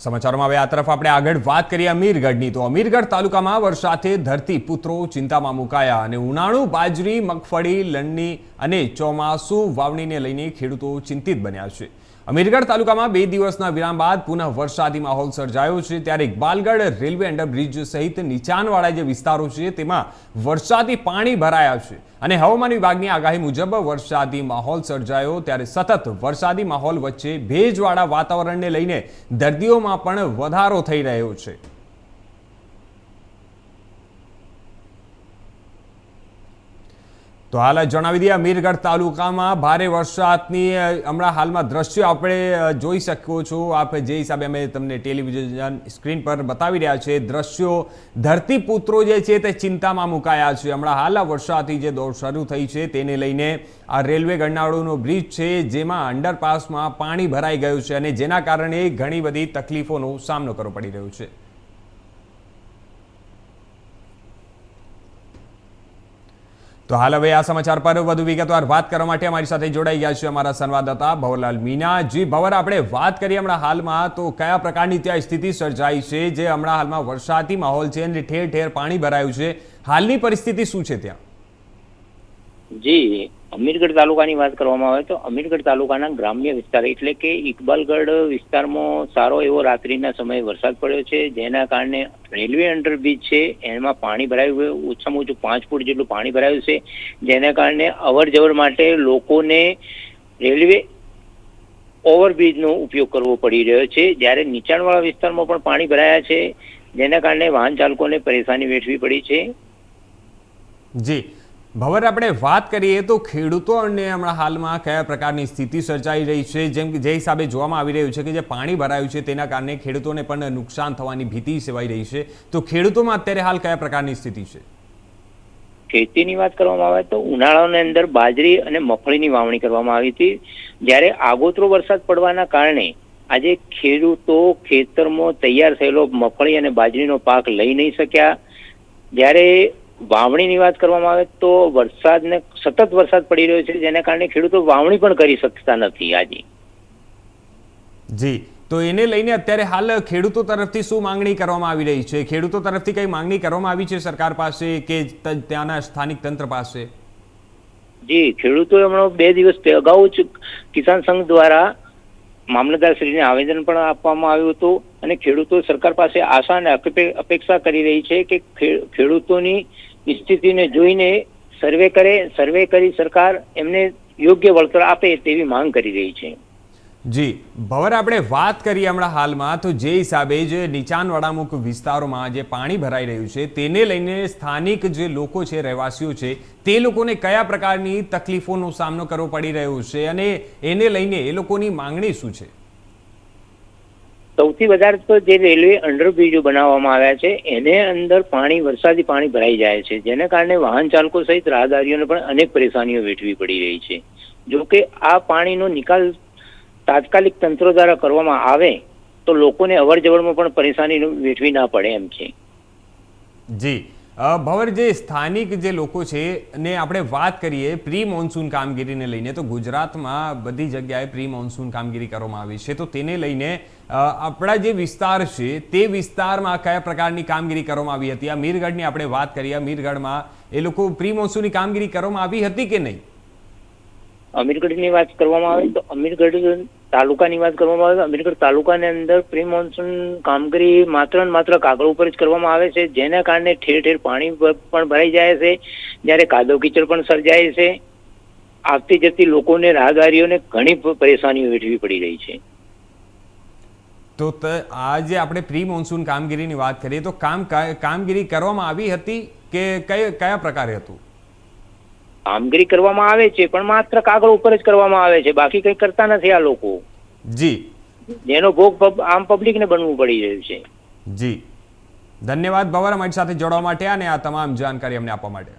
સમાચારોમાં હવે આ તરફ આપણે આગળ વાત કરીએ અમીરગઢની. તો અમીરગઢ તાલુકામાં વરસાદે ધરતી પુત્રો ચિંતામાં મુકાયા અને ઉનાળુ, બાજરી, મગફળી, લણણી અને ચોમાસું વાવણીને લઈને ખેડૂતો ચિંતિત બન્યા છે. અમીરગઢ તાલુકામાં બે દિવસના વિરામ બાદ પુનઃ વરસાદી માહોલ સર્જાયો છે. ત્યારે ઇકબાલગઢ રેલવે અંડરબ્રિજ સહિત નીચાણવાળા જે વિસ્તારો છે, તેમાં વરસાદી પાણી ભરાયા છે. અને હવામાન વિભાગની આગાહી મુજબ વરસાદી માહોલ સર્જાયો. ત્યારે સતત વરસાદી માહોલ વચ્ચે ભેજવાળા વાતાવરણને લઈને દર્દીઓમાં પણ વધારો થઈ રહ્યો છે. તો હાલ જણાવી દઈએ મીરગઢ તાલુકામાં ભારે વરસાદની હમણાં હાલમાં દ્રશ્યો આપણે જોઈ શકો છો આપ જે હિસાબે અમે તમને ટેલિવિઝન સ્ક્રીન પર બતાવી રહ્યા છે દ્રશ્યો ધરતીપુત્રો જે છે તે ચિંતામાં મુકાયા છે. હમણાં હાલ વરસાદથી જે દોડ શરૂ થઈ છે તેને લઈને આ રેલવે ગરનાળોનો બ્રિજ છે, જેમાં અંડરપાસમાં પાણી ભરાઈ ગયું છે અને જેના કારણે ઘણી બધી તકલીફોનો સામનો કરવો પડી રહ્યો છે. તો હાલ હવે આ સમાચાર પર વધુ વિગતવાર વાત કરવા માટે અમારી સાથે જોડાઈ ગયા છે અમારા સંવાદદાતા ભવરલાલ મીના. જી, ભવર, આપણે વાત કરીએ હમણાં હાલમાં તો કયા પ્રકારની ત્યાં સ્થિતિ સર્જાઈ છે? જે હમણાં હાલમાં વરસાદી માહોલ છે અને ઠેર ઠેર પાણી ભરાયું છે. હાલની પરિસ્થિતિ શું છે ત્યાં? જી અમીરગઢ તાલુકાની વાત કરવામાં આવે તો અમીરગઢ તાલુકાના ગ્રામ્ય વિસ્તાર એટલે કે ઇકબાલગઢ વિસ્તારમાં સારો એવો રાત્રિના સમયે વરસાદ પડ્યો છે. જેના કારણે રેલવે અંડરબ્રિજ છે, એમાં પાણી ભરાયું ઓછામાં ઓછું પાંચ ફૂટ જેટલું પાણી ભરાયું છે. જેના કારણે અવર જવર માટે લોકોને રેલવે ઓવરબ્રિજનો ઉપયોગ કરવો પડી રહ્યો છે. જ્યારે નીચાણવાળા વિસ્તારમાં પણ પાણી ભરાયા છે. જેના કારણે વાહન ચાલકોને પરેશાની વેઠવી પડી છે. જી. ભવર આપણે વાત કરીએ તો ખેડૂતો અને હમણાં હાલમાં કયા પ્રકારની સ્થિતિ સર્જાઈ રહી છે? જેમ કે જે હિસાબે જોવામાં આવી રહ્યું છે કે જે પાણી ભરાયું છે તેના કારણે ખેડૂતોને પણ નુકસાન થવાની ભીતિ સેવાઈ રહી છે. તો ખેડૂતોમાં અત્યારે હાલ કયા પ્રકારની સ્થિતિ છે? ખેતીની વાત કરવામાં આવે તો ઉનાળાની અંદર બાજરી અને મગફળીની વાવણી કરવામાં આવી હતી. જ્યારે આગોતરો વરસાદ પડવાના કારણે આજે ખેડૂતો ખેતરમાં તૈયાર થયેલો મગફળી અને બાજરીનો પાક લઈ નહીં શક્યા. જ્યારે વાવણીની વાત કરવામાં આવે તો વરસાદને સતત વરસાદ પડી રહ્યો છે જેને કારણે ખેડૂતો વાવણી પણ કરી શકતા નથી આજે. જી તો એને લઈને અત્યારે હાલ ખેડૂતો તરફથી શું માંગણી કરવામાં આવી રહી છે? ખેડૂતો તરફથી કઈ માંગણી કરવામાં આવી છે સરકાર પાસે કે ત્યાંના સ્થાનિક તંત્ર પાસે? જી ખેડૂતોએ હમણાં બે દિવસ અગાઉ જ કિસાન સંઘ દ્વારા મામલતદારશ્રીને આવેદન પણ આપવામાં આવ્યું હતું અને ખેડૂતો સરકાર પાસે આશા અને અપેક્ષા કરી રહી છે કે ખેડૂતોની સ્થિતિને જોઈને સર્વે કરે, સર્વે કરી સરકાર એમને યોગ્ય વળતર આપે તેવી માંગ કરી રહી છે. જી, ભવર આપણે વાત કરીએ હમણાં હાલમાં, તો જે હિસાબે જે નીચાણવાળામુખ વિસ્તારોમાં જે પાણી ભરાઈ રહ્યું છે, તેને લઈને સ્થાનિક જે લોકો છે, રહેવાસીઓ છે, તે લોકોને કયા પ્રકારની તકલીફોનો સામનો કરવો પડી રહ્યો છે અને એને લઈને એ લોકોની માંગણી શું છે? સૌથી વધારે તો જે રેલવે અંડરબ્રિજો બનાવવામાં આવ્યા છે, એને અંદર પાણી, વરસાદી પાણી ભરાઈ જાય છે. જેને કારણે વાહન ચાલકો સહિત રાહદારીઓને પણ અનેક પરેશાનીઓ વેઠવી પડી રહી છે. જો કે આ પાણીનો નિકાલ તાત્કાલિક તંત્રો દ્વારા કરવામાં આવે, તો લોકોને અવર જવરમાં પણ પરેશાની વેઠવી ના પડે એમ છે. જી. ભવર સ્થાનિક જે લોકો છે ને આપણે વાત કરીએ પ્રી મોન્સૂન કામગીરીને લઈને, તો ગુજરાતમાં બધી જગ્યાએ પ્રી મોન્સૂન કામગીરી કરવામાં આવી છે. તો તેને લઈને આપણા જે વિસ્તાર છે, તે વિસ્તારમાં કયા પ્રકારની કામગીરી કરવામાં આવી હતી? આ મીરગઢની આપણે વાત કરીએ. મીરગઢમાં એ લોકો પ્રી મોન્સૂનની કામગીરી કરવામાં આવી હતી કે નહીં? અમીરગઢની વાત કરવામાં આવે તો અમીરગઢ તાલુકાની વાત કરવામાં આવે તો અમીરગઢ તાલુકાની અંદર પ્રી મોન્સૂન કામગીરી માત્ર ને માત્ર કાગળ ઉપર જ કરવામાં આવે છે. જેના કારણે ઠેર ઠેર પાણી પણ ભરાઈ જાય છે. જ્યારે કાદવ કીચડ પણ સર્જાય છે. આવતી જતી લોકોને રાહદારીઓને ઘણી પરેશાનીઓ વેઠવી પડી રહી છે. તો ત- આ જે આપણે પ્રી મોન્સૂન કામગીરીની વાત કરીએ તો કામ કામગીરી કરવામાં આવી હતી કે કયા પ્રકારે હતું? કામગીરી કરવામાં આવે છે પણ માત્ર કાગળ ઉપર જ કરવામાં આવે છે. બાકી કંઈ કરતા નથી આ લોકો. જી. જેનો ભોગ આમ આમ પબ્લિકને બનવું પડી રહ્યું છે. જી. ધન્યવાદ ભવર અમારી સાથે જોડવા માટે અને આ તમામ જાણકારી અમને આપવા માટે.